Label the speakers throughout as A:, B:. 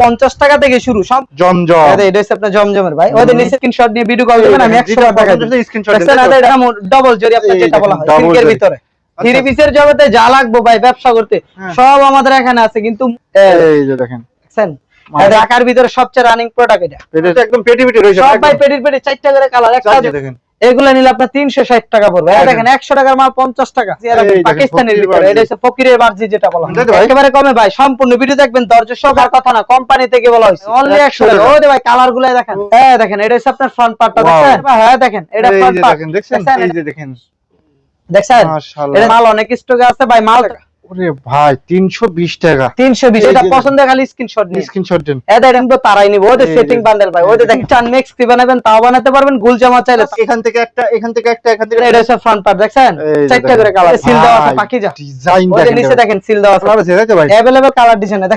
A: পঞ্চাশ টাকা থেকে শুরু সব
B: জমজম।
A: এটা হচ্ছে আপনার জমজমের ভাই। ওদের স্ক্রিনশট দিয়ে ভিডিও কল দিবেন আমি একশো টাকা
B: স্ক্রিনশট
A: দেখছেন এটা ডবল জরি আপনার যেটা বলা হয় সিল্কের ভিতরে।
B: আচ্ছা।
A: থ্রি পিসের জগতে যা লাগবে ভাই ব্যবসা করতে
B: হ্যাঁ।
A: সব আমাদের এখানে আছে কিন্তু
B: এই যে দেখেন।
A: ঢাকার ভিতরে সবচেয়ে রানিং প্রোডাক্ট এটা।
B: এটা একদম পেটি পেটি রয়েছে
A: সব ভাই পেটির পেটি চারটা করে কালার একটা
B: দেখেন।
A: এগুলো নিলে আপনার তিনশো ষাট টাকা পড়বে।
B: দেখেন।
A: দেখেন একশো টাকার মাল পঞ্চাশ টাকা। পাকিস্তানের
B: ফকিরের
A: ভিতরে।
B: বার্জি।
A: এটা হচ্ছে ফকিরের বার্জি যেটা বলা? হয়। একেবারে কমে ভাই সম্পূর্ণ ভিডিও দেখবেন ধৈর্য সবার কথা না কোম্পানি থেকে বলা হয়েছে। অনলি একশো টাকা। ওই ভাই কালারগুলো দেখেন। হ্যাঁ দেখেন এটা হচ্ছে আপনার ফ্রন্ট পার্টটা
B: Wow.
A: দেখছেন হ্যাঁ দেখেন এটা ফ্রন্ট পার্ট
B: দেখেন দেখছেন? এই যে দেখেন।
A: দেখছেন?
B: মাশাআল্লাহ।
A: এটা মাল অনেক স্টকে আছে ভাই মাল
B: ওরে ভাই 320 টাকা।
A: তিনশো বিশ
B: এই
A: এটা পছন্দ খালি স্ক্রিনশট নিয়ে।
B: স্ক্রিনশট দেন।
A: এটা কিন্তু তারাই নিবো। ওদের সেটিং বান্ডেল ভাই ওদের দেখেন নেক্সট কি বানাবেন তাও বানাতে পারবেন গুল জামা চাইলে
B: এখান থেকে একটা এখান থেকে একটা এখান থেকে
A: এটা হচ্ছে ফ্রন্ট পার্ট দেখছেন? চারটা করে কালার সিল দেওয়া আছে
B: ভাই,
A: পাকিজা
B: ডিজাইন দেখেন
A: নিচে দেখেন সিল দেওয়া আছে।
B: ছেড়ে ভাই?
A: অ্যাভেলেবল কালার ডিজাইন এটা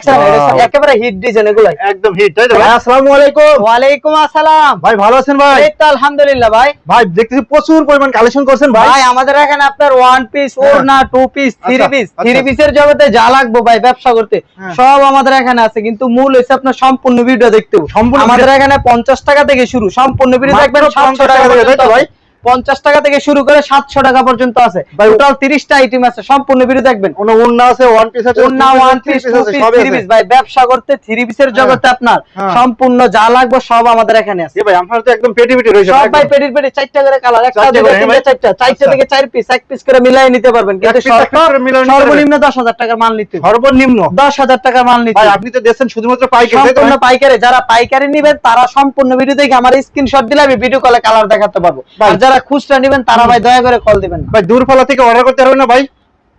A: একেবারে হিট ডিজাইন এগুলাই।
B: একদম হিট তাই ভাই? আসসালামু আলাইকুম।
A: ওয়ালাইকুম আসসালাম।
B: ভাই ভালো আছেন ভাই?
A: এই তো আলহামদুলিল্লাহ ভাই।
B: ভাই দেখতেছি প্রচুর পরিমাণ কালেকশন করছেন ভাই।
A: ভাই আমাদের এখানে আপনার ওয়ান পিস
B: হ্যাঁ।
A: ওড়না টু পিস থ্রি পিস
B: আচ্ছা।
A: থ্রি পিসের জগতে যা লাগবো ভাই ব্যবসা করতে
B: হ্যাঁ।
A: সব আমাদের এখানে আছে কিন্তু মূল হচ্ছে আপনার সম্পূর্ণ ভিডিও দেখতে হবে।
B: সম্পূর্ণ
A: আমাদের এখানে পঞ্চাশ টাকা থেকে শুরু সম্পূর্ণ ভিডিও দেখবেন
B: 50
A: সাতশো
B: টাকা
A: টাকা
B: থেকে, ভাই?
A: পঞ্চাশ টাকা থেকে শুরু করে সাতশো টাকা পর্যন্ত আছে। টোটাল তিরিশটা আইটেম আছে সম্পূর্ণ ভিডিও দেখবেন।
B: আছে ওয়ান পিস আছে
A: ওড়না ওয়ান পিস থ্রি পিস ভাই ব্যবসা করতে থ্রি পিসের জগতে আপনার।
B: হ্যাঁ।
A: সম্পূর্ণ যা লাগবে সব আমাদের এখানে আছে।
B: ভাই আপনার তো একদম পেটি পেটি রয়েছে
A: সব ভাই পেটির পেটি চারটা করে কালার একটা দুটো
B: করে,
A: চারটা চারটা
B: আচ্ছা।
A: থেকে চার পিস এক পিস করে মিলাই নিতে পারবেন। কিন্তু। সর্বনিম্ন দশ হাজার টাকার মাল নিতে
B: সর্বনিম্ন।
A: দশ হাজার টাকার মাল নিতে
B: ভাই আপনি তো দেখছেন শুধুমাত্র পাইকারি
A: সম্পূর্ণ পাইকারি যারা পাইকারি নিবেন তারা সম্পূর্ণ ভিডিও দেখে আমার স্ক্রিনশট দিলে আমি ভিডিও কলে কালার দেখাতে পারব। আর যারা খুচরা নিবেন তারা ভাই দয়া করে কল দিবেন ভাই
B: ভাই ফলা থেকে অর্ডার করতে পারবেন না ভাই?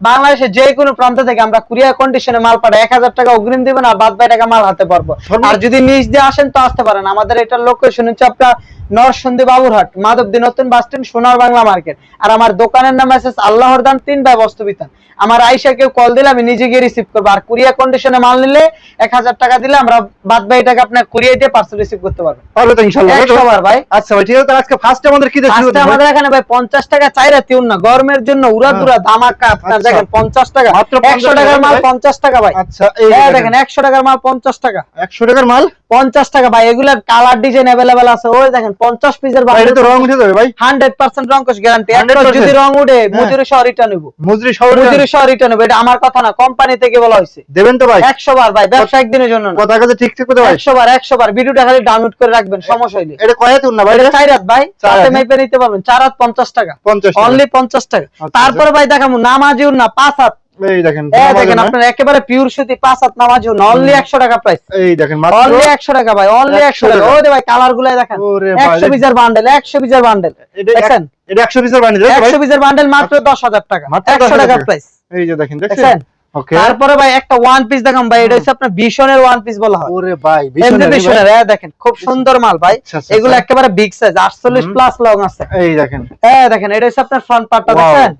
A: বাংলাদেশের যে কোনো প্রান্ত থেকে আমরা কুরিয়ার কন্ডিশনে মাল পাঠাই এক হাজার টাকা অগ্রিম দিবেন আর বাদ বাই টাকা মাল হাতে পারব আর যদি নিজ দিয়ে আসেন তো আসতে পারেন। আমাদের এটার লোকেশন হচ্ছে আপনার নরসন্দী বাবুরহাট মাধবদী নতুন বাস স্ট্যান্ড সোনার বাংলা মার্কেট আর আমার দোকানের নাম আছে আল্লাহর দান তিন বাই বস্তুবিতান আমার আইসা কেউ কল দিলে আমি নিজে গিয়ে রিসিভ করব। আর কুরিয়ার কন্ডিশনে মাল নিলে এক হাজার টাকা দিলে আমরা বাদ বাই টাকা আপনার কুরিয়ার দিয়ে পার্সেল রিসিভ করতে পারব।
B: পারবে তো ইনশাআল্লাহ তাই তো?
A: একশো বার ভাই।
B: আচ্ছা ভাই ঠিক আছে আজকে ফার্স্ট আমাদের কি
A: আজকে আমাদের এখানে ভাই পঞ্চাশ টাকা চাইরা তিউন না। গরমের জন্য উড়া দুরা ধামাকা আপনার
B: আচ্ছা।
A: দেখেন পঞ্চাশ টাকা।
B: মাত্র
A: একশো
B: 50
A: টাকার মাল
B: ভাই?
A: পঞ্চাশ টাকা ভাই।
B: আচ্ছা এই
A: হ্যাঁ
B: দেখেন।
A: দেখেন একশো টাকার মাল পঞ্চাশ টাকা।
B: 100 টাকার মাল?
A: পঞ্চাশ টাকা ভাই এগুলার কালার ডিজাইন অ্যাভেলেবেল আছে। ওই দেখেন পঞ্চাশ পিসের
B: ভাই এটা তো রং উঠে যাবে ভাই।
A: হান্ড্রেড পার্সেন্ট রঙ্কশ গ্যারান্টি
B: 100%
A: যদি রং উঠে
B: হ্যাঁ।
A: মজুরি সহ রিটার্ন
B: মজুরি সহ
A: মজুরি সহ রিটার্ন এটা আমার কথা না কোম্পানি থেকে বলা হয়েছে।
B: দেবেন তো ভাই।
A: একশো বার ভাই ব্যবসা একদিনের জন্য না।
B: কথা কাছে ঠিক ঠিক করতে ভাই
A: একশো বার একশো বার। ভিডিওটা খালি ডাউনলোড করে রাখবেন সমস্যা হইলে।
B: এটা কয়াতুন না ভাই?
A: এটা চার ভাই। চারটে
B: হাত,
A: নিতে পারবেন। চার হাত পঞ্চাশ টাকা।
B: 50
A: অনলি পঞ্চাশ টাকা।
B: আচ্ছা,
A: তারপরে ভাই দেখাবো নামাজিও না পাঁচ হাত।
B: এই দেখেন
A: দেখেন আপনার একেবারে পিওর সুতি পাঁচ হাত নামাজ অনলি একশো টাকা প্রাইস
B: এই দেখেন
A: অনলি একশো টাকা ভাই অনলি
B: 100
A: একশো টাকা। ওরে ভাই কালার গুলাই দেখেন একশো পিসের বান্ডেল একশো পিসের বান্ডেল
B: দেখেন এক-
A: দেখছেন?
B: এটা 100 পিসের বান্ডেল
A: একশো পিসের বান্ডেল মাত্র দশ হাজার টাকা
B: মাত্র
A: একশো
B: 10,000
A: টাকা। প্রাইস
B: এই যে দেখেন দেখছেন?
A: তারপরে ভাই একটা ওয়ান পিস দেখাম ভাই এটা হচ্ছে আপনার ভীষণের ওয়ান পিস বলা হয়।
B: ওরে ভাই ভীষণ
A: ভীষণের হ্যাঁ দেখেন খুব সুন্দর মাল ভাই।
B: আচ্ছা, আচ্ছা,
A: এগুলো
B: আচ্ছা।
A: একেবারে বিগ সাইজ আটচল্লিশ
B: হুম।
A: প্লাস লং আছে।
B: এই দেখেন।
A: হ্যাঁ দেখেন এটা হচ্ছে আপনার ফ্রন্ট পার্টটা দেখেন?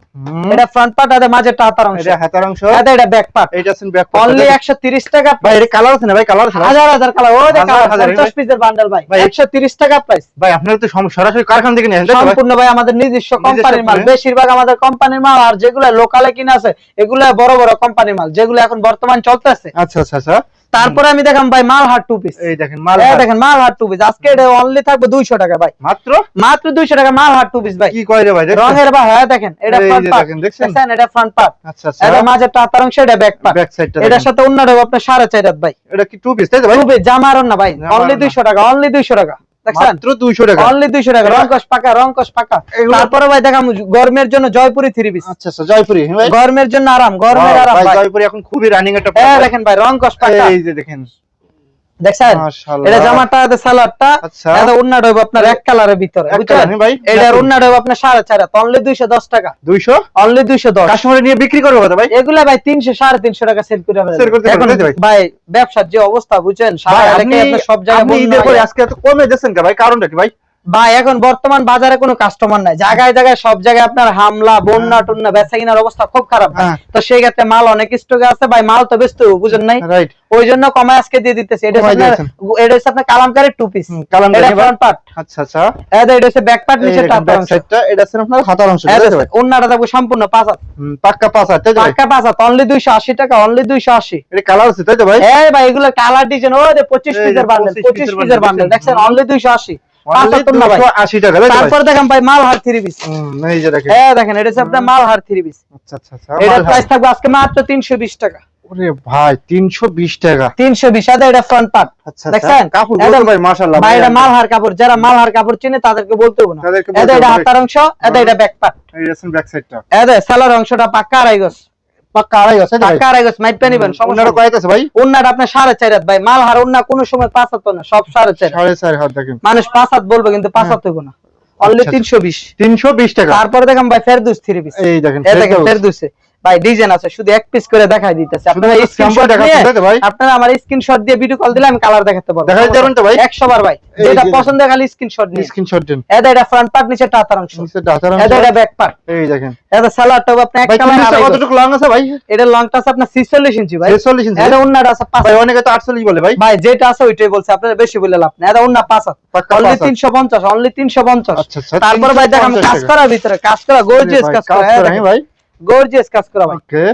A: এটা ফ্রন্ট পার্ট আর মাঝে টাতার অংশ।
B: এটা হাতার অংশ।
A: এটা এটা ব্যাক পার্ট
B: এইটা আছেন ব্যাক পার্ট
A: অনলি একশো তিরিশ টাকা
B: ভাই এটা কালার আছে না ভাই? কালার আছে
A: হাজার হাজার কালার ও দেখ
B: হাজার হাজার,
A: পঞ্চাশ
B: ভাই।
A: পিসের বান্ডেল ভাই।
B: ভাই,
A: একশো তিরিশ টাকা প্রাইস
B: ভাই আপনারা তো সরাসরি কারখানা থেকে নিয়ে আসেন
A: সম্পূর্ণ ভাই আমাদের নিজস্ব কোম্পানির মাল। বেশিরভাগ আমাদের কোম্পানির মাল আর যেগুলো লোকালে কিনা আছে এগুলো বড় বড় কোম্পানির মাল যেগুলো এখন বর্তমান চলতেছে।
B: আচ্ছা আচ্ছা আচ্ছা।
A: তারপরে আমি দেখাম ভাই মাল হাট টু পিস
B: এই দেখেন মাল
A: এই। দেখেন মাল হাট টু পিস আজকে এটা অনলি থাকবে দুইশো টাকা ভাই।
B: মাত্র?
A: মাত্র দুইশো টাকা মাল হাট টু পিস ভাই।
B: কি কয় রে ভাই?
A: রঙের ভাই হ্যাঁ দেখেন এটা ফ্রন্ট পার্ট
B: দেখেন,
A: এটা ফ্রন্ট পার্ট
B: আচ্ছা আচ্ছা।
A: এটা মাঝে টাতার অংশ এটা ব্যাক পার্ট
B: ব্যাক সাইডটা
A: এটার সাথে অন্য হবে আপনার সাড়ে চার হাত ভাই।
B: এটা কি টু পিস তাই তো ভাই?
A: খুবই জামার না ভাই। অনলি
B: না।
A: দুইশো টাকা অনলি দুইশো টাকা। দেখছেন
B: মাত্র 200 টাকা।
A: অনলি দুইশো টাকা।
B: এটা-
A: রংকশ পাকা রংকশ পাকা। তারপরে ভাই দেখাম গরমের জন্য জয়পুরি থ্রি পিস
B: আচ্ছা আচ্ছা জয়পুরি। ভাই
A: গরমের জন্য আরাম গরমের আরাম
B: ভাই জয়পুরি এখন খুবই রানিং একটা।
A: দেখেন ভাই রংকশ পাকা।
B: এই যে দেখেন।
A: দেখছেন? এটা জামাটা আছে
B: আচ্ছা।
A: এটা হবে আপনার এক কালারের ভিতরে
B: ভাই?
A: এটার হবে আপনার সাড়ে চার হাত অনলি দুইশো দশ টাকা।
B: 200
A: অনলি দুইশো দশ।
B: কাস্টমারে নিয়ে বিক্রি করব ভাই?
A: এগুলা ভাই তিনশো সাড়ে তিনশো টাকা সেল করে
B: ভাই?
A: ব্যবসার যে অবস্থা বুঝছেন? সব জায়গায়
B: আজকে এত কমে গেছেন ভাই? কারণটা কি ভাই?
A: ভাই এখন বর্তমান বাজারে কোনো কাস্টমার নাই। জায়গায় জায়গায় সব জায়গায় আপনার হামলা বন্যা টন্যা বেচা কিনার অবস্থা খুব খারাপ।
B: হ্যাঁ।
A: তো সেই ক্ষেত্রে মাল অনেক স্টকে আছে ভাই মাল তো ব্যস্ত বুঝেন নাই? ওই জন্য কমায় আজকে দিয়ে দিতেছি। এটা এটা হচ্ছে আপনার কালামকারী টু পিস এটা ফ্রন্ট পার্ট
B: আচ্ছা আচ্ছা।
A: এটা এটা হচ্ছে ব্যাক পার্ট নিচে টাপ
B: এটা হচ্ছে আপনার হাতার অংশ
A: থাকবে সম্পূর্ণ পাঁচ হাত।
B: পাক্কা পাঁচ হাত?
A: পাক্কা পাঁচ হাত অনলি দুইশো আশি টাকা অনলি দুইশো আশি।
B: এটা কালার আছে তাই তো ভাই?
A: এই ভাই এগুলো কালার ডিজাইন ও যে পঁচিশ
B: এই যে
A: পিসের বান্ডেল
B: 25 পিসের
A: বান্ডেল
B: দেখছেন?
A: দেখছেন? অনলি দুইশো আশি। ভাই
B: 280 টাকা তাই তো ভাই?
A: তারপর দেখেন ভাই মাল থ্রি পিস
B: হুম, এই যে দেখেন।
A: হ্যাঁ দেখেন এটা হচ্ছে আপনার মাল থ্রি পিস
B: আচ্ছা আচ্ছা আচ্ছা
A: এটার প্রাইস থাকবে আজকে মাত্র তিনশো বিশ টাকা।
B: ওরে ভাই 320 টাকা।
A: তিনশো বিশ এটা ফ্রন্ট পার্ট
B: আচ্ছা
A: দেখছেন?
B: কাপড় ভাই মাশাআল্লাহ
A: ভাই এটা মাল কাপড় যারা মাল হার কাপড় চিনে তাদেরকে বলতে হবে না। এটা এটা হাতার অংশ এটা এটা ব্যাক পার্ট
B: এই ব্যাক সাইডটা
A: এটা সেলার অংশটা পাক্কা আড়াই গজ
B: পাক্কা আড়াই?
A: পাক্কা আড়াই মাইপে নিবেন সমস্যা
B: ভাই?
A: উন্নাটা আপনার সাড়ে চার হাত ভাই। মাল হার কোনো সময় পাঁচ হাত না সব সাড়ে চার।
B: সাড়ে চার হাত দেখেন।
A: মানুষ পাঁচ হাত বলবে কিন্তু পাঁচ হাত হইব না। অনলি
B: আচ্ছা,
A: তিনশো বিশ।
B: 320 টাকা।
A: তারপরে দেখেন ভাই ফেরদুস থ্রি পিস।
B: এই দেখেন ফেরদৌস।
A: ভাই ডিজাইন আছে শুধু এক পিস করে দেখাই দিতেছে। আপনারা স্ক্রিনশট
B: ভাই?
A: আমার স্ক্রিনশট দিয়ে ভিডিও কল দিলে আমি কালার দেখাতে পারব।
B: দেখাই তো ভাই?
A: 100 বার ভাই। যেটা পছন্দ খালি স্ক্রিনশট নিয়ে।
B: স্ক্রিনশট দেন।
A: এটা এটা ফ্রন্ট পার্ট নিচে টাতার অংশ। এটা এটা ব্যাক পার্ট
B: এই দেখেন।
A: এটা সালোয়ার টপ আপনি এক
B: ভাই
A: কালার
B: কতটুকু লং আছে ভাই?
A: এটা লংটা আছে আপনার 46 ইঞ্চি ভাই।
B: 46 ইঞ্চি।
A: এটা আছে
B: ভাই অনেকে তো 48 বলে ভাই।
A: ভাই যেটা আছে ওইটাই বলছে আপনারা বেশি বলে লাভ না এটা হাত অনলি
B: পাঁচ হাত।
A: 350 অনলি 350
B: আচ্ছা, আচ্ছা,
A: তারপর ভাই দেখেন
B: 350
A: কাজ
B: টাকা।
A: করা ভিতরে কাজ করা গর্জিয়াস কাজ করা।
B: করা, হ্যাঁ ভাই।
A: গর্জিয়াস কাজ করা ভাই।
B: ওকে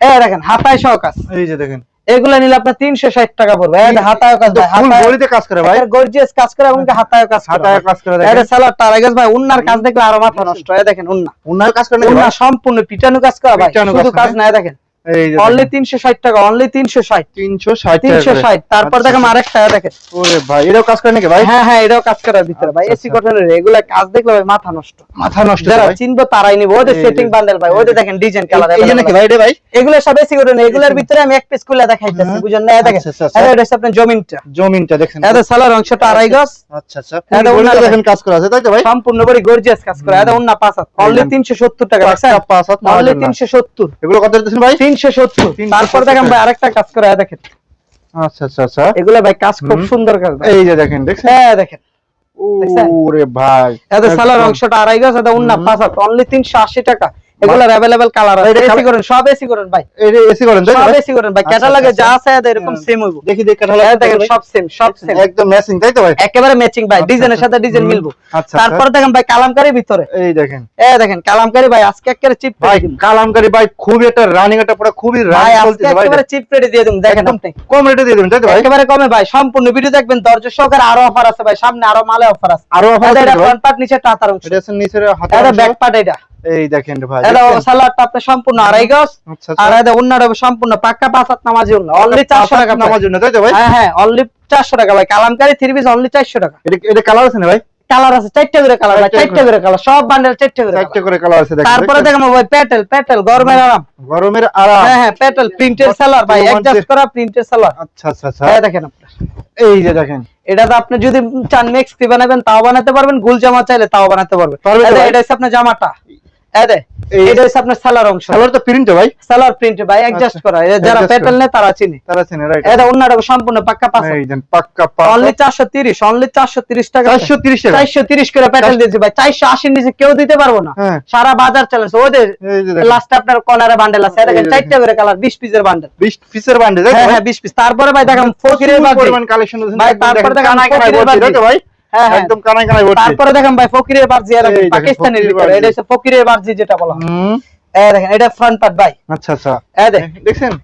A: এই দেখেন হাতায় সহ কাজ।
B: এই যে দেখেন।
A: এগুলা নিলে আপনার 360 টাকা পড়বে। হাতায় কাজ ভাই হাতায়
B: কাজ করে ভাই।
A: গর্জিয়াস কাজ করে এবং হাতায় কাজ
B: হাতায় কাজ করে
A: এটা
B: দেখেন
A: টারাগাস ভাই উন্নার কাজ দেখলে আরও মাথা নষ্ট। হয় দেখেন উন্না।
B: উনার কাজ করে
A: উন্না সম্পূর্ণ পিটানো কাজ করা ভাই। শুধু
B: কাজ
A: নাই
B: না?
A: দেখেন। অনলি
B: দেখেন,
A: 360 টাকা অনলি 360
B: 360 টাকা
A: 360 তারপর
B: আচ্ছা,
A: দেখেন আরেকটা দেখেন।
B: ওরে ভাই এটাও কাজ করে নাকি ভাই?
A: হ্যাঁ হ্যাঁ এটাও কাজ করার ভিতরে ভাই।
B: আচ্ছা,
A: এসি কটনের এগুলা কাজ দেখলে ভাই মাথা নষ্ট।
B: মাথা নষ্ট
A: যারা চিনবো তারাই নিবো। ওদের সেটিং বান্ডেল ভাই ওদের দেখেন ডিজাইন কালার
B: এই যে নাকি ভাই এটা ভাই?
A: এগুলো সব এসি কটন এগুলোর ভিতরে আমি এক পিস খুলে দেখাইতেছি
B: হুম।
A: না? দেখেন।
B: আচ্ছা, আচ্ছা, আচ্ছা।
A: এটা আপনার জমিনটা।
B: জমিনটা দেখেন।
A: এটা সালোয়ার অংশটা আড়াই গজ।
B: আচ্ছা আচ্ছা।
A: এটা
B: বডিতে
A: দেখেন।
B: কাজ করা আছে তাই তো ভাই?
A: সম্পূর্ণ করে গর্জিয়াস কাজ করে। এটা অন্য পাঁচ হাত। অনলি
B: দেখেন।
A: 370 টাকা দেখছেন?
B: পাঁচ হাত
A: অনলি 370
B: এগুলো কত দিতেছেন ভাই?
A: 370 তারপর দেখেন ভাই আরেকটা কাজ করে দেখেন।
B: আচ্ছা আচ্ছা আচ্ছা।
A: এগুলো ভাই কাজ খুব সুন্দর কাজ
B: এই যে দেখেন দেখছেন?
A: হ্যাঁ দেখেন।
B: ওরে ভাই
A: এটা
B: সালার
A: অংশটা আড়াই গজ এটা
B: উন্না
A: পাঁচ অনলি অনলি 380 টাকা। এগুলোর अवेलेबल কালার আছে
B: এটা
A: এসি
B: খালি-
A: করেন সব এসি করেন ভাই
B: এটা এসি করেন তাই তো
A: সব
B: ভাই?
A: এসি করেন ভাই
B: আচ্ছা,
A: ক্যাটালগে
B: আচ্ছা,
A: যা আছে এটা এরকম সেম হইব
B: দেখি দেখি কাঠালা
A: এই দেখেন সব সেম সব সেম
B: একদম ম্যাচিং তাই তো ভাই
A: একেবারে ম্যাচিং ভাই
B: আচ্ছা,
A: ডিজাইনের
B: আচ্ছা।
A: সাথে ডিজাইন
B: হুম।
A: মিলবো
B: আচ্ছা
A: তারপর দেখেন ভাই কালামকারী ভিতরে
B: এই দেখেন
A: এ দেখেন কালামকারী ভাই আজকে একেবারে চিপ
B: ভাই
A: রেটে দিন
B: কালামকারী ভাই খুবই একটা রানিং একটা পুরো খুবই
A: ভাই
B: রানিং
A: আজকে
B: চলতেছে ভাই
A: একেবারে চিপ রেটে দিয়ে দিন দেখেন
B: একদম
A: আপনি
B: কম রেটে দিয়ে দেবেন তাই তো ভাই
A: একেবারে কমে ভাই সম্পূর্ণ ভিডিও দেখবেন দরজা সহকারে আরো অফার আছে ভাই সামনে আরো মালে অফার আছে
B: আরো অফার
A: এটা
B: আছে
A: এটা
B: নাকি ভাই?
A: ফ্রন্ট পার্ট নিচে টাতার অংশ
B: এটা আছে নিচের হাতে
A: এটা ব্যাক পার্ট এটা
B: এই দেখেন ভাই
A: এটা? আপনি সম্পূর্ণ আড়াই গজ।
B: আচ্ছা
A: আর
B: আচ্ছা
A: এটা অন্যটা সম্পূর্ণ পাক্কা পাঁচ হাত নামাজি অন্য অনলি চারশো টাকা
B: নামার জন্য তাই তো ভাই?
A: হ্যাঁ হ্যাঁ অনলি চারশো টাকা ভাই। কালামকারী থ্রি পিস অনলি চারশো টাকা।
B: এটা এটা কালার আছে না ভাই?
A: কালার আছে চারটে করে কালার ভাই
B: চারটে
A: করে। কালার সব বান্ডেল চারটে করে
B: চারটে করে কালার আছে দেখেন
A: তারপরে ভাই প্যাটেল প্যাটেল গরমের আরাম।
B: গরমের আরাম।
A: হ্যাঁ হ্যাঁ প্যাটেল প্রিন্টের সালোয়ার ভাই অ্যাডজাস্ট করা প্রিন্টের সালোয়ার
B: আচ্ছা আচ্ছা আচ্ছা।
A: হ্যাঁ দেখেন
B: এই যে দেখেন।
A: এটা তো আপনি যদি চান মেক্সি বানাবেন তাও বানাতে পারবেন গুল জামা চাইলে তাও বানাতে পারবেন।
B: ভাই?
A: এটা হচ্ছে আপনার জামাটা। এটা হচ্ছে আপনার সালোয়ার অংশ।
B: কালার তো প্রিন্ট ভাই।
A: সালোয়ার প্রিন্ট ভাই অ্যাডজাস্ট করা। যারা প্যাটেল নেয় তারা চিনি।
B: তারা চেনে রাইট
A: এটা অন্যটা সম্পূর্ণ পাক্কা পাঁচ
B: এই দেন পাক্কা
A: অনলি
B: পাঁচ
A: চারশো তিরিশ অনলি চারশো তিরিশ টাকা।
B: 430 টাকা।
A: চারশো তিরিশ করে প্যাটেল দিয়েছি ভাই। চারশো আশির নিচে কেউ দিতে পারব না।
B: হ্যাঁ।
A: সারা বাজার চ্যালেঞ্জ ওদের
B: যে
A: আপনার কর্নারে বান্ডেল আছে। চারটা করে কালার বিশ পিসের বান্ডেল
B: 20 পিসের বান্ডেল
A: হ্যাঁ হ্যাঁ বিশ পিস তারপরে ভাই দেখেন ফকিরের বাজি
B: কালেকশন
A: ভাই, তারপরে ফকিরের বাজি।
B: ভাই
A: হ্যাঁ হ্যাঁ
B: একদম কানায় কানায় ভর্তি।
A: তারপরে দেখেন ভাই ফকিরের পাকিস্তানের ভিতরে। এটা হচ্ছে ফকিরের বাজি যেটা বলা হয়। এই দেখেন এটা ফ্রন্ট পার্ট ভাই।
B: আচ্ছা আচ্ছা।
A: এই দেখ।
B: দেখছেন?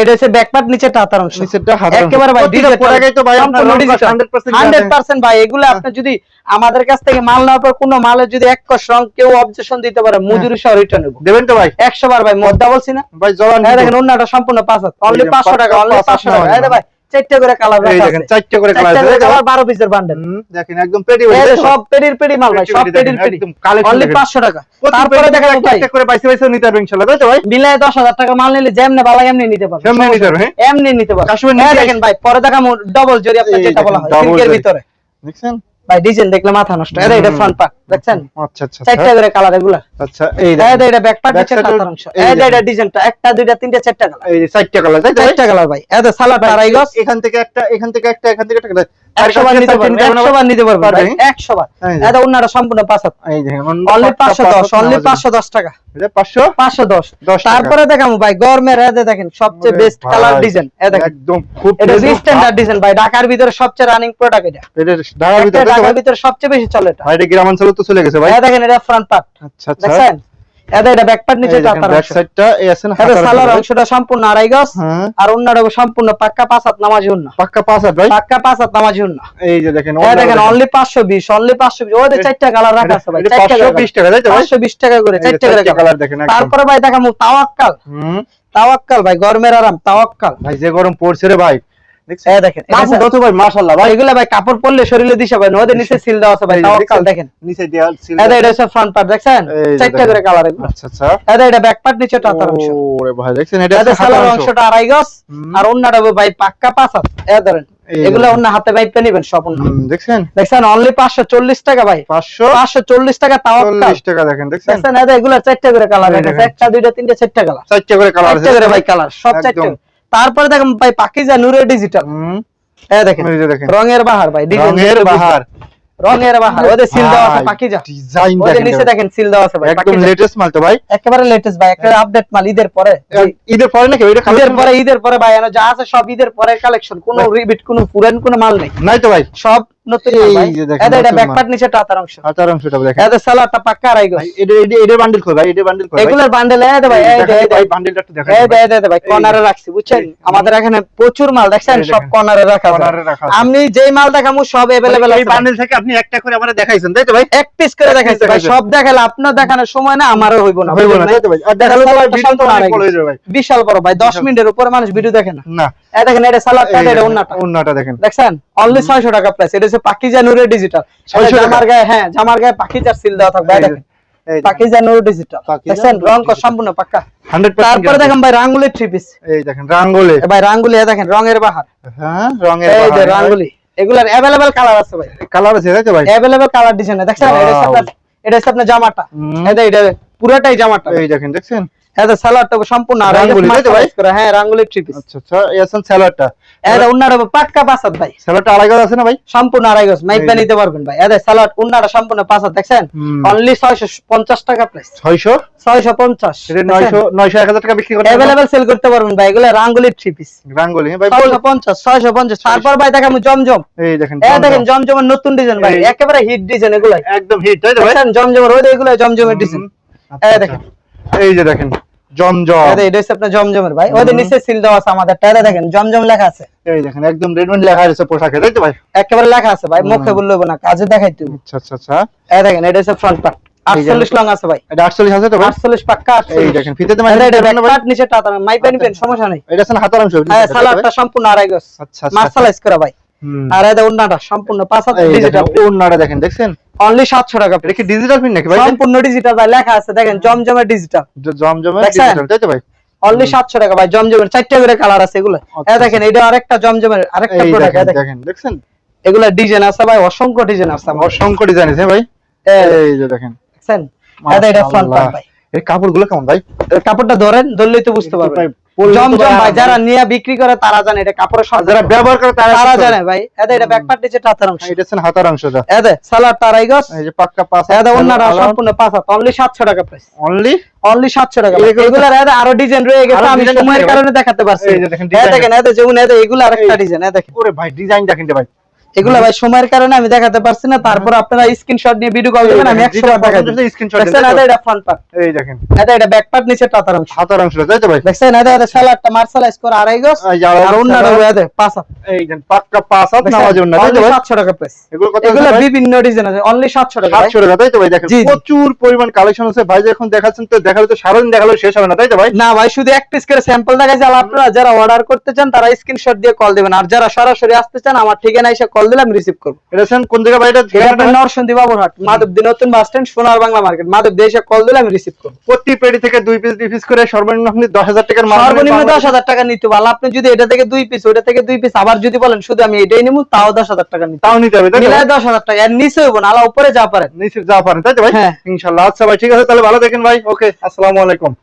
A: এটা হচ্ছে ব্যাক পার্ট নিচে টাতার অংশ।
B: নিচেরটা হাত
A: একেবারে ভাই digital
B: পরে গেই তো ভাই আপনার
A: সম্পূর্ণ
B: রং
A: digital।
B: 100%
A: 100% ভাই এগুলো আপনি যদি আমাদের কাছ থেকে মাল নেওয়ার পর কোনো মালের যদি এক কষ রং কেউ অবজেকশন দিতে পারে মজুরি সহ রিটার্ন নেব।
B: দেবেন তো ভাই।
A: 100 বার ভাই মদ্দা বলছি না।
B: ভাই জলান
A: দেখেন অন্যটা সম্পূর্ণ পাঁচ হাত। অনলি
B: এই
A: 500 টাকা অনলি 500 টাকা। ভাই চারটে করে কালার
B: এই দেখেন
A: আছে।
B: করে কালার আছে।
A: করে
B: তাই তো?
A: কালার 12 পিসের বান্ডেল
B: দেখেন একদম পেটি
A: এই
B: ভাই
A: সব পেডির পেডি মাল ভাই সব
B: পেডি
A: পেডির
B: একদম collection
A: অনলি 500 টাকা।
B: তারপরে
A: তারপরে
B: দেখেন
A: দেখেন
B: একটা করে বাইসে বাইসে নিতে পারবেন ইনশাআল্লাহ তাই তো ভাই?
A: মিলায় 10000 টাকা মাল নিলে যেমনে ভালো এমনি নিতে পারবেন
B: নিতে হ্যাঁ?
A: এমনি নিতে পারবেন
B: কাশ্মীর
A: দেখেন ভাই পরে দেখা ডবল জরি আপনি যেটা বলা হয় সিল্কের ভিতরে।
B: দেখছেন?
A: ভাই ডিজাইন দেখলে মাথা নষ্ট। এটা এটা ফ্রন্ট পার্ট দেখছেন?
B: আচ্ছা আচ্ছা
A: চারটা করে কালার এগুলা।
B: আচ্ছা এই
A: এটা ব্যাক পার্ট কাতার অংশ। এটা ডিজাইনটা একটা দুইটা তিনটা চারটা কালার
B: এই চারটা কালার তাই
A: চারটা কালার ভাই। আড়াই গজ
B: এখান থেকে একটা এখান থেকে একটা এখান থেকে একটা। কালার
A: একশো বার নিতে পারবেন একশো বার নিতে পারবেন ভাই
B: পারবেন?
A: একশো বার। এটা অন্যটা সম্পূর্ণ পাঁচ হাত
B: এই দেখেন
A: অনলি অনলি টাকা। তারপরে ভাই গরমের দেখেন সবচেয়ে বেস্ট কালার ডিজাইন এ দেখেন।
B: একদম খুব
A: এটা স্ট্যান্ডার্ড ডিজাইন ভাই ঢাকার ভিতরে সবচেয়ে রানিং প্রোডাক্ট এটা।
B: এটা ঢাকার ভিতরে
A: ঢাকার
B: ভাই?
A: ভিতরে সবচেয়ে বেশি চলে এটা।
B: ভাই এটা গ্রামাঞ্চলে তো চলে গেছে ভাই।
A: এই দেখেন এটা ফ্রন্ট পার্ট
B: আচ্ছা আচ্ছা।
A: দেখছেন? এটা এটা ব্যাক পার্ট নিচে
B: ব্যাক সাইডটা এই আছে না
A: এটা
B: হাতার
A: সালোয়ার অংশটা সম্পূর্ণ আড়াই গজ
B: হ্যাঁ।
A: আর অন্যটা সম্পূর্ণ পাক্কা পাঁচ হাত নামাজি উন্না
B: পাক্কা পাঁচ হাত ভাই?
A: পাক্কা পাঁচ হাত নামাজি উন্না
B: এই যে দেখেন
A: দেখেন অনলি পাঁচশো বিশ অনলি পাঁচশো বিশ। ওদের চারটা কালার রাখা আছে ভাই চারটা
B: পাঁচশো বিশ টাকা তাই তো ভাই?
A: পাঁচশো বিশ টাকা করে চারটা করে
B: কালার দেখেন
A: তারপরে ভাই দেখামু তাওয়াক্কাল
B: হুম।
A: তাওয়াক্কাল ভাই গরমের আরাম তাওয়াক্কাল।
B: ভাই যে গরম পড়ছে রে ভাই দেখছেন?
A: দেখেন
B: কত ভাই মাশাআল্লাহ ভাই।
A: এগুলা ভাই কাপড় পরলে শরীরে দিশা ভাই ওদের নিচে সিল দেওয়া আছে ভাই
B: এই যে
A: তাওয়াক্কাল
B: দেখছেন?
A: দেখেন।
B: নিচে দেয়াল সিল
A: এটা এটা হচ্ছে ফ্রন্ট পার্ট দেখছেন? চারটা করে কালার
B: আচ্ছা আচ্ছা।
A: এটা এটা ব্যাক পার্ট নিচে টাটার অংশ।
B: ওরে ভাই দেখছেন? এটা
A: এটা
B: হচ্ছে হাতার
A: সালোয়ার
B: অংশ।
A: অংশটা আড়াই গজ আর অন্যটা ভাই পাক্কা পাঁচ হাত। এ ধরেন
B: এই
A: অন্য হাতে ভাই নিবেন সব অন্য
B: দেখছেন?
A: দেখছেন? অনলি পাঁচশো চল্লিশ টাকা ভাই।
B: পাঁচশো
A: পাঁচশো চল্লিশ টাকা তাওয়াক্কাল
B: টাকা দেখেন দেখছেন?
A: দেখছেন? এটা এগুলো চারটা করে কালার আছে একটা দুইটা তিনটা চারটা কালার
B: চারটে করে কালার
A: চারটা করে ভাই কালার সব চারটা। তারপরে দেখেন ভাই পাকিজা নুরে ডিজিটাল
B: হুম।
A: এই দেখেন রঙের বাহার ভাই
B: রঙের বাহার।
A: রঙের বাহার ওদের সিল দেওয়া আছে পাকিজা।
B: ডিজাইন দেখেন
A: নিচে দেখেন সিল দেওয়া আছে ভাই
B: একদম লেটেস্ট মাল তো ভাই।
A: একেবারে লেটেস্ট ভাই একটা আপডেট মাল ঈদের পরে।
B: ঈদের পরে নাকি? ওইটা
A: ঈদের পরে ঈদের পরে ভাই এনো যা আছে সব ঈদের পরে কালেকশন কোনো রিবিট কোনো পুরান কোনো মাল নেই।
B: নাই তো ভাই।
A: সব নতুন মাল
B: এই
A: ভাই
B: যে দেখেন,
A: এটা এটা
B: নতুন
A: ব্যাকপার্ট নিচে টাতার অংশ
B: হাতার অংশটা দেখেন
A: এটা সালাডটা পাক্কা আড়াই গজ
B: ভাই এটা এটা এটা বান্ডিল কই ভাই এটা বান্ডিল কই ভাই
A: এগুলোর বান্ডেল এই দে ভাই এই দে, এই দে,
B: ভাই বান্ডিলটা একটু দেখাই
A: এই দে, এই দে, এই দে ভাই কর্নারে রাখছি বুঝছেন
B: এই-
A: আমাদের এখানে প্রচুর মাল দেখছেন
B: এই
A: সব
B: দেখেন।
A: কর্নারে রাখা আছে
B: কর্নারে রাখা আছে।
A: আমি যেই মাল দেখামু সব अवेलेबल
B: এই
A: আছে ভাই।
B: বান্ডিল থেকে আপনি একটা করে আমারে দেখাইছেন তাই তো ভাই
A: এক পিস করে
B: এক piece
A: দেখাইছি ভাই
B: দেখাইছেন।
A: সব দেখালে আপনার দেখানোর সময় না আমারও হইব না
B: হইব না
A: বুঝলেন
B: তাই তো ভাই আর দেখালে তো ভাই
A: সালাদটা
B: ভিডিও তো
A: সম্পূর্ণ
B: অনেক
A: আড়াই
B: বড়
A: গজ।
B: হয়ে যাবে ভাই
A: বিশাল বড় ভাই দশ
B: বিশাল।
A: মিনিটের উপরে মানুষ ভিডিও দেখে না
B: না
A: এই দেখেন এটা সালাদটা
B: এই
A: এটা
B: দেখেন,
A: ওন্নাটা
B: ওন্নাটা দেখেন
A: দেখছেন অনলি 600 টাকা প্রাইস এটা হচ্ছে পাকিজা নূরের ডিজিটাল
B: 600 টাকা?
A: জামার গায়ে হ্যাঁ জামার গায়ে পাকিজার সিল দেওয়া থাকবে এই
B: এই যে,
A: দেখেন
B: এই দেখেন,
A: পাকিজা নূর ডিজিটাল
B: পাকিজা
A: দেখছেন
B: নূর
A: রং
B: digital।
A: সম্পূর্ণ পাক্কা
B: 100%
A: তারপরে
B: guarantee।
A: দেখেন ভাই রাঙ্গুলি থ্রি পিস
B: এই দেখেন রাঙ্গোলে
A: ভাই রাঙ্গুলি এই দেখেন রঙের বাহার
B: হ্যাঁ রঙের
A: এই যে
B: বাহার,
A: রাঙ্গুলি এগুলার अवेलेबल কালার আছে ভাই
B: কালার আছে তাই তো ভাই
A: अवेलेबल কালার ডিজাইন দেখছেন এটা হচ্ছে
B: Wow.
A: আপনার এটা হচ্ছে আপনার জামাটা
B: হুম।
A: এই যে এটা পুরোটাই জামাটা
B: এই দেখেন দেখছেন
A: এটা সালোয়ারটা সম্পূর্ণ আর
B: রাঙ্গুলি, তাই ভাই?
A: হ্যাঁ রাঙ্গুলি থ্রি পিস
B: আচ্ছা আচ্ছা এই
A: এটা পাক্কা পাসাদ ভাই।
B: স্যালাডটা আড়াই গজ আছে না ভাই?
A: সম্পূর্ণ আড়াই গজ মাইক
B: এই।
A: নিতে পারবেন ভাই। সালাড উন্নাটা সম্পূর্ণ দেখছেন। অনলি ছয়শো পঞ্চাশ টাকা প্রাইস
B: 600
A: ছয়শো পঞ্চাশ
B: এটা 900 900 1000 টাকা বিক্রি করতে
A: অ্যাভেলেবেল সেল করতে পারবেন ভাই এগুলো রাঙ্গুলি থ্রি পিস
B: রাঙ্গোলি হ্যাঁ ভাই
A: তারপর ভাই দেখাবো জমজম।
B: এই দেখেন
A: এ দেখেন জমজমের নতুন ডিজাইন ভাই একেবারে হিট ডিজাইন এগুলাই।
B: একদম হিট তাই তো ভাই?
A: জমজমের ওই এগুলো জমজমের ডিজাইন
B: আচ্ছা,
A: এই
B: আচ্ছা।
A: দেখেন।
B: এই যে দেখেন জমজম।
A: এটা এটা হচ্ছে আপনার জমজমের ভাই। ওদের নিচে সিল দেওয়া আছে আমাদের। টাইরে দেখেন জমজম লেখা আছে।
B: এই দেখেন একদম রেডমেড লেখা আছে পোশাকে তাই তো ভাই?
A: একেবারে লেখা আছে ভাই মুখে বললে হবে না কাজে দেখাইতে হবে।
B: আচ্ছা আচ্ছা আচ্ছা।
A: এই দেখেন এটা হচ্ছে ফ্রন্ট পার্ট 48 লং আছে ভাই।
B: এটা 48 আছে তো ভাই?
A: 48 পাক্কা 48
B: এই দেখেন ফিতেতে মানে
A: এটা ব্যাক পার্ট নিচে টাতা মাই পেন পেন সমস্যা নাই।
B: এটা আছে না হাতার অংশ
A: হ্যাঁ সালাডটা সম্পূর্ণ আড়াই গজ।
B: আচ্ছা আচ্ছা।
A: মার্শালাইজ করা ভাই। আর এটা উন্নাটা সম্পূর্ণ পাঁচ হাত ডিজিটাল
B: ওন্নাটা দেখেন দেখছেন?
A: অনলি 700 টাকা
B: এটা কি ডিজিটাল প্রিন্ট নাকি ভাই?
A: সম্পূর্ণ ডিজিটাল ভাই লেখা আছে দেখেন জমজমের ডিজিটাল
B: জ- জমজমের
A: দেখছেন?
B: ডিজিটাল তাই তো ভাই?
A: অনলি 700 টাকা ভাই জমজমের চারটা করে কালার আছে এগুলো। এই দেখেন এটা আরেকটা জমজমের আরেকটা প্রোডাক্ট
B: দেখেন দেখছেন?
A: এগুলা ডিজাইন আছে ভাই অসংখ্য ডিজাইন আছে
B: অসংখ্য ডিজাইন আছে ভাই।
A: এই
B: যে দেখেন।
A: দেখছেন? এটা ফ্রন্ট পার্ট ভাই।
B: কাপড়গুলো কেমন ভাই?
A: কাপড়টা ধরেন ধরলেই তো বুঝতে পারবেন। জমজম
B: ভাই
A: যারা নিয়ে বিক্রি করে তারা জানে এটা কাপড়ের
B: যারা ব্যবহার করে তারা
A: তারা জানে ভাই এটা নিচে টাতার অংশ।
B: এটা হচ্ছে হাতার অংশটা
A: এদে তারাই গস
B: এই যে পাক্কা পাঁচ
A: এদে অন্যরা সম্পূর্ণ পাঁচ হাত অনলি 700 টাকা প্রাইস
B: অনলি
A: অনলি 700 টাকা
B: এগুলা
A: এগুলার এদে আরও ডিজাইন রয়ে গেছে আমি সময়ের কারণে দেখাতে পারছি।
B: এই যে দেখেন
A: দেখেন এদে যেমন এদে এগুলা আরেকটা ডিজাইন এ দেখেন।
B: ওরে ভাই ডিজাইন দেখেন ভাই।
A: এগুলো ভাই সময়ের কারণে আমি দেখাতে পারছি না। তারপর আপনারা স্ক্রিনশট নিয়ে ভিডিও কল দিবেন আমি 100 বার দেখাই
B: স্ক্রিনশট
A: দেখছেন এদে এটা ফ্রন্ট পার্ট
B: এই দেখেন।
A: এদে এটা ব্যাক পার্ট নিচে টাতার অংশ।
B: অংশটা তাই তো ভাই।
A: দেখছেন এদে এটা সালাডটা মার্শালাইজ করে আড়াই আর পাঁচ
B: এই পাক্কা পাঁচ নামাজ জন্য তাই তো ভাই।
A: 700 টাকা প্রাইস
B: এগুলো কত
A: এগুলো বিভিন্ন ডিজাইন আছে অনলি 700 টাকা
B: 700 টাকা তাই তো ভাই? দেখেন। প্রচুর পরিমাণ কালেকশন আছে। ভাই যখন দেখাচ্ছেন তো দেখালে তো সারাদিন দেখালে শেষ হবে না তাই তো ভাই?
A: না ভাই শুধু এক পিস করে স্যাম্পল আপনারা যারা অর্ডার করতে চান তারা স্ক্রিনশট দিয়ে কল দিবেন। আর যারা সরাসরি আসতে চান আমার ঠিকানা এসে কল কল দিলে আমি রিসিভ করব।
B: এটা কোন জায়গায় ভাই এটা
A: নরসন্দী বাবুরহাট। মাধবদী নতুন বাস স্ট্যান্ড সোনার বাংলা মার্কেট। মাধবদী এসে কল দিলে আমি রিসিভ করব।
B: প্রতি পেটি থেকে দুই পিস দুই পিস করে সর্বনিম্ন আপনি দশ হাজার টাকার মাল
A: সর্বনিম্ন দশ হাজার টাকা নিতে পারলে আপনি যদি এটা থেকে দুই পিস ওটা থেকে দুই পিস আবার যদি বলেন শুধু আমি এটাই নিবো তাও দশ হাজার টাকা নিতে
B: তাও নিতে হবে?
A: মিলায় দশ হাজার টাকা। এর নিচে হইব না আলা উপরে যা পারেন।
B: নিচে যা পারেন তাই তো ভাই?
A: হ্যাঁ।
B: ইনশাল্লাহ। আচ্ছা ভাই ঠিক আছে তাহলে ভালো দেখেন ভাই। ওকে আসসালামু আলাইকুম।